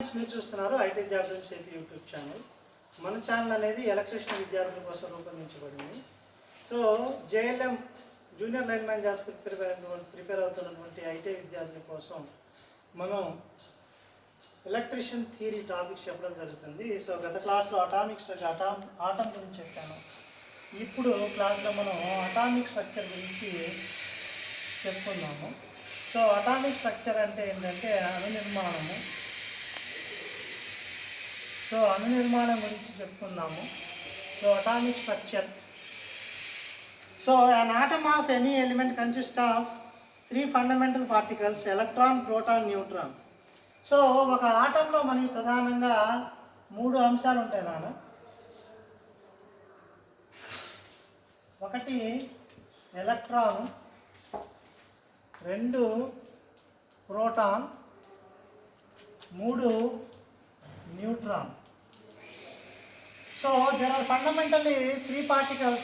మీరు చూస్తున్నారు IT job dreams AP YouTube channel. మన ఛానల్ అనేది ఎలక్ట్రీషియన్ విద్యార్థుల కోసం రూపొందించబడింది. So JLM junior lineman జాబ్స్కి ప్రిపేర్ ప్రిపేర్ అవుతున్నటువంటి ఐటీ విద్యార్థుల కోసం మనం ఎలక్ట్రిషియన్ థియరీ టాపిక్స్ చెప్పడం జరుగుతుంది. సో గత క్లాస్లో అటామిక్ అటామ్ ఆటం గురించి చెప్పాను. ఇప్పుడు క్లాస్లో మనం అటామిక్ స్ట్రక్చర్ గురించి చెప్పుకున్నాము సో అటామిక్ స్ట్రక్చర్ అంటే ఏంటంటే అణు నిర్మాణము సో అణు నిర్మాణం గురించి చెప్పుకుందాము. So atomic structure so an atom of any element consist of three fundamental particles electron proton neutron so ఒక ఆటంలో మనకి ప్రధానంగా మూడు అంశాలు ఉంటాయి నాన్న. ఒకటి ఎలక్ట్రాన్ రెండు ప్రోటాన్ మూడు neutron. So there are fundamentally three particles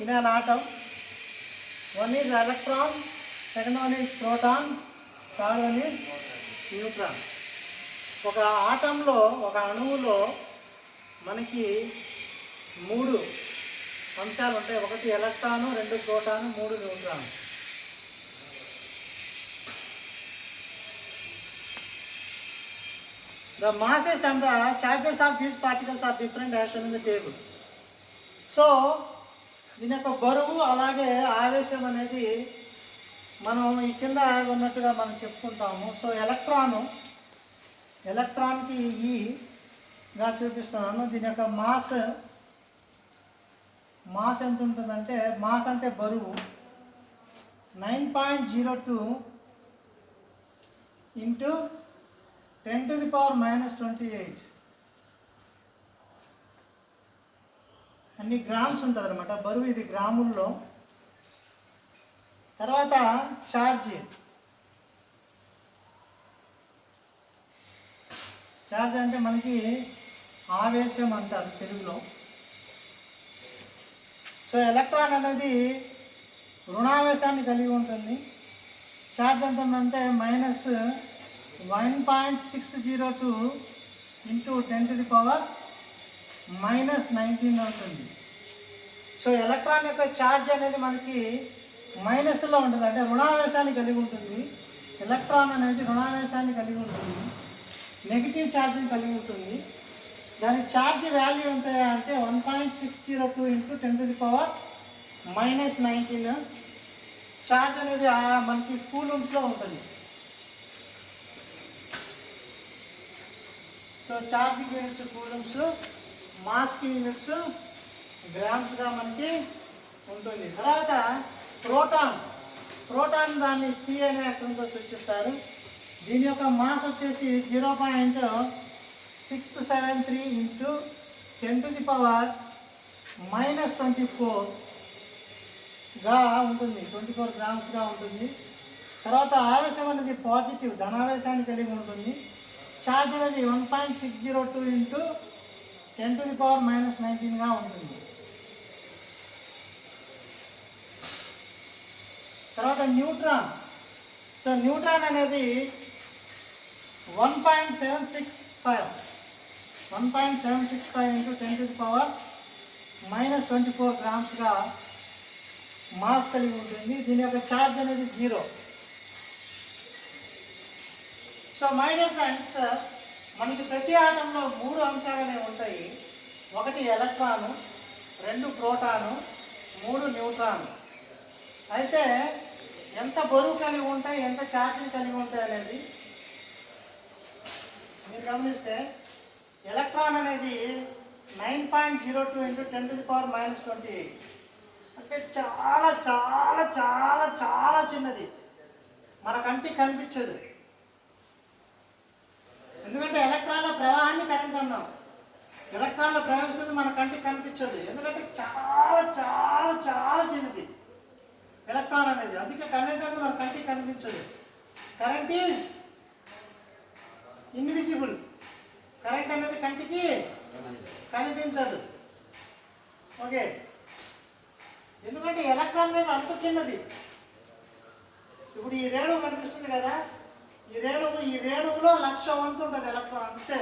in an atom one is electron second one is proton third one is neutron ఒక ఆటంలో ఒక అణువులో మనకి మూడు అంశాలు ఉంటాయి ఒకటి ఎలక్ట్రాను రెండు ప్రోటాను మూడు neutron The masses and the charges of these particles are different as shown in the table. So దీని యొక్క బరువు అలాగే ఆవేశం అనేది మనం ఈ కింద ఉన్నట్టుగా మనం చెప్పుకుంటాము. సో ఎలక్ట్రాను ఎలక్ట్రాన్కి ఈగా చూపిస్తున్నాను. దీని యొక్క మాస్ మాస్ ఎంత ఉంటుందంటే మాస్ అంటే బరువు. Nine point zero two into ten to the power minus twenty eight. అన్ని గ్రామ్స్ ఉంటుంది అనమాట బరువు ఇది గ్రాముల్లో. తర్వాత ఛార్జ్. ఛార్జ్ అంటే మనకి ఆవేశం అంటారు తెలుగులో. సో ఎలక్ట్రాన్ అనేది రుణావేశాన్ని కలిగి ఉంటుంది. ఛార్జ్ ఎంత ఉందంటే minus one point six zero two into ten to the power minus nineteen ఉంటుంది సో ఎలక్ట్రాన్ యొక్క ఛార్జ్ అనేది మనకి మైనస్లో ఉంటుంది. అంటే రుణావేశాన్ని కలిగి ఉంటుంది. ఎలక్ట్రాన్ అనేది రుణావేశాన్ని కలిగి ఉంటుంది. నెగిటివ్ ఛార్జ్ని కలిగి ఉంటుంది. దాని ఛార్జ్ వాల్యూ ఎంత అంటే one point six zero two into ten to the power minus nineteen. Charge అనేది మనకి మనకి కూలూమ్స్లో ఉంటుంది. సో ఛార్జింగ్ యూనిట్స్ కూలింగ్స్ మాస్కి యూనిట్స్ గ్రామ్స్గా మనకి ఉంటుంది. తర్వాత ప్రోటాన్. ప్రోటాన్ దాన్ని పి అనే అక్షరంతో సూచిస్తారు. దీని యొక్క మాస్ వచ్చేసి zero point six seven three into ten to the power minus twenty ఫోర్గా ఉంటుంది. ట్వంటీ ఫోర్ గ్రామ్స్గా ఉంటుంది. తర్వాత ఆవేశం అనేది పాజిటివ్. ధనావేశాన్ని కలిగి ఉంటుంది. ఛార్జ్ అనేది one point six zero two into ten to the power minus నైన్టీన్గా ఉంటుంది. తర్వాత న్యూట్రాన్. సో న్యూట్రాన్ అనేది one point seven six five one point seven six five into ten to the power minus twenty four గ్రామ్స్గా mass కలిగి ఉంటుంది. దీని యొక్క charge అనేది zero so my dear friends మనకి ప్రతి ఆటంలో మూడు అంశాలు అనేవి ఉంటాయి. ఒకటి ఎలక్ట్రాను రెండు ప్రోటాను మూడు న్యూట్రాన్. అయితే ఎంత బరువు కలిగి ఉంటాయి ఎంత ఛార్జింగ్ కలిగి ఉంటాయి అనేది మీరు గమనిస్తే ఎలక్ట్రాన్ అనేది nine point zero two into ten to the power minus twenty eight. అంటే చాలా చాలా చాలా చాలా చిన్నది. మన కంటికి కనిపించదు. ఎందుకంటే ఎలక్ట్రాన్ల ప్రవాహాన్ని కరెంట్ అన్నాం. ఎలక్ట్రాన్ల ప్రవేశిస్తుంది మన కంటికి కనిపించదు. ఎందుకంటే చాలా చాలా చాలా చిన్నది. ఎలక్ట్రాన్ అనేది. అందుకే కరెంట్ అనేది మన కంటికి కనిపించదు. Current is invisible. కరెంట్ అనేది కంటికి కనిపించదు. ఓకే. ఎందుకంటే ఎలక్ట్రాన్ అనేది అంత చిన్నది. ఇప్పుడు ఈ రేణువు కనిపిస్తుంది కదా. ఈ రేణువు ఈ రేణువులో లక్ష వంతు ఉంటుంది ఎలక్ట్రాన్ అంతే.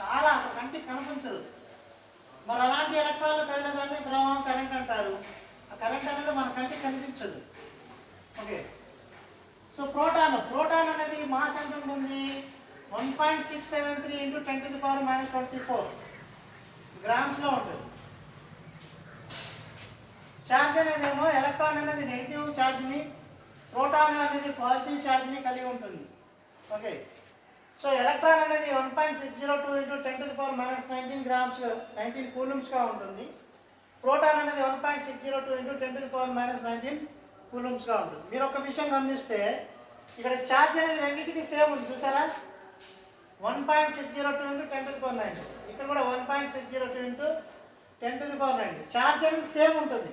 చాలా అసలు కంటికి కనిపించదు. మరి అలాంటి ఎలక్ట్రాన్లు కదిలేదాన్ని ప్రవాహం కరెంట్ అంటారు. ఆ కరెంట్ అనేది మన కంటికి కనిపించదు. ఓకే. సో ప్రోటాన్ ప్రోటాన్ అనేది మాస్ ఎంత ఉంటుంది? One point six seven three into ten to the power minus twenty four గ్రామ్స్లో ఉంటుంది. ఛార్జ్ ఏమో ఎలక్ట్రాన్ అనేది నెగిటివ్ ఛార్జ్ని ప్రోటాన్ అనేది పాజిటివ్ ఛార్జ్ని కలిగి ఉంటుంది. ఓకే. సో ఎలక్ట్రాన్ అనేది one point six zero two into ten to the power minus nineteen grams nineteen కూలమ్స్గా ఉంటుంది. ప్రోటాన్ అనేది one point six zero two into ten to the power minus nineteen కూలమ్స్గా ఉంటుంది. మీరు ఒక విషయం గమనిస్తే ఇక్కడ ఛార్జ్ అనేది రెండింటికి సేమ్ ఉంది. చూసారా? One point six zero two into ten to the power nine ఇక్కడ కూడా one point six zero two into ten to the power nine charge అనేది సేమ్ ఉంటుంది.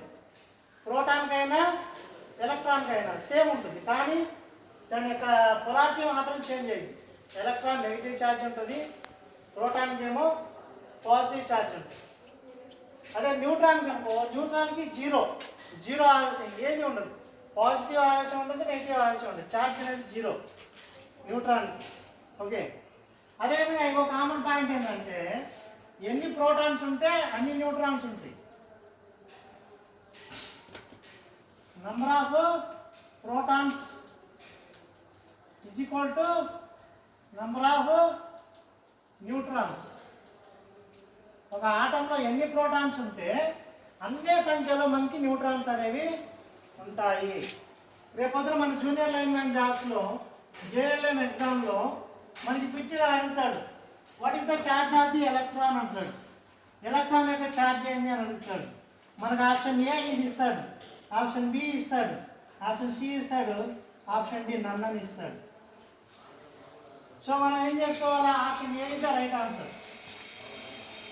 ప్రోటాన్కైనా ఎలక్ట్రాన్కైనా సేమ్ ఉంటుంది. కానీ దాని యొక్క పొలారిటీ మాత్రం చేంజ్ అయ్యింది. ఎలక్ట్రాన్ నెగిటివ్ ఛార్జ్ ఉంటుంది ప్రోటాన్కి ఏమో పాజిటివ్ ఛార్జ్ ఉంటుంది. అదే న్యూట్రాన్ కనుకో న్యూట్రాన్కి జీరో. జీరో ఆవేశం ఏది ఉండదు. పాజిటివ్ ఆవేశం ఉంటుంది నెగిటివ్ ఆవేశం ఉంటుంది ఛార్జ్ అనేది జీరో న్యూట్రాన్కి. ఓకే? అదేవిధంగా ఇంకో కామన్ పాయింట్ ఏంటంటే ఎన్ని ప్రోటాన్స్ ఉంటే అన్ని న్యూట్రాన్స్ ఉంటాయి. Number of uh, protons is equal to number of uh, neutrons ఒక ఆటంలో ఎన్ని ప్రోటాన్స్ ఉంటే అన్నే సంఖ్యలో మనకి న్యూట్రాన్స్ అనేవి ఉంటాయి. రేపొద్దున మన జూనియర్ లైన్ మ్యాన్ జాబ్స్లో జేఎల్ఎం ఎగ్జామ్లో మనకి పిట్టిలో అడుగుతాడు what is the charge of the electron అంటాడు. ఎలక్ట్రాన్ యొక్క ఛార్జ్ ఏంది? అని అడుగుతాడు. మనకు ఆప్షన్ ఏ ఇది ఇస్తాడు. ఆప్షన్ బి ఇస్తాడు. ఆప్షన్ సి ఇస్తాడు. ఆప్షన్ డి నన్నని ఇస్తాడు. సో మనం ఏం చేసుకోవాలా? Option A is the right answer.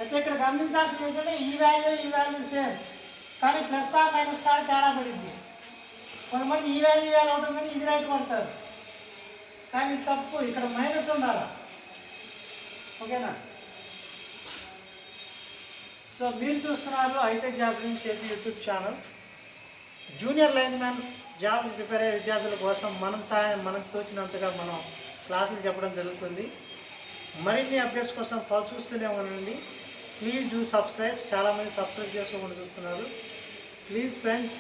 అయితే ఇక్కడ గమనించాల్సింది ఏంటంటే ఈ వాల్యూ ఈ వాల్యూ సేమ్. కానీ ప్లస్ ఆ మైనస్ కాదు తేడా పడింది. కొంతమంది ఈ వాల్యూ ఈ వాల్యూ అవుతుందని ఇది రైట్ కొడతారు కానీ తప్పు. ఇక్కడ మైనస్ ఉండాలి? ఓకేనా? సో మీరు చూస్తున్నారు అయితే జాబ్ నుంచి YouTube channel. Junior lineman job prepare అయ్యే విద్యార్థుల కోసం మనం సహాయం మనకు తోచినంతగా మనం క్లాసులు చెప్పడం జరుగుతుంది. మరిన్ని అప్డేట్స్ కోసం ఫాల్ చూస్తూనే ఉండండి. ప్లీజ్ డూ సబ్స్క్రైబ్ చాలామంది సబ్స్క్రైబ్ చేసుకోకుండా చూస్తున్నారు. ప్లీజ్ ఫ్రెండ్స్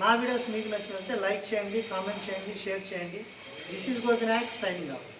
నా వీడియోస్ మీకు నచ్చినట్లయితే లైక్ చేయండి కామెంట్ చేయండి షేర్ చేయండి. This is Gopinayak signing out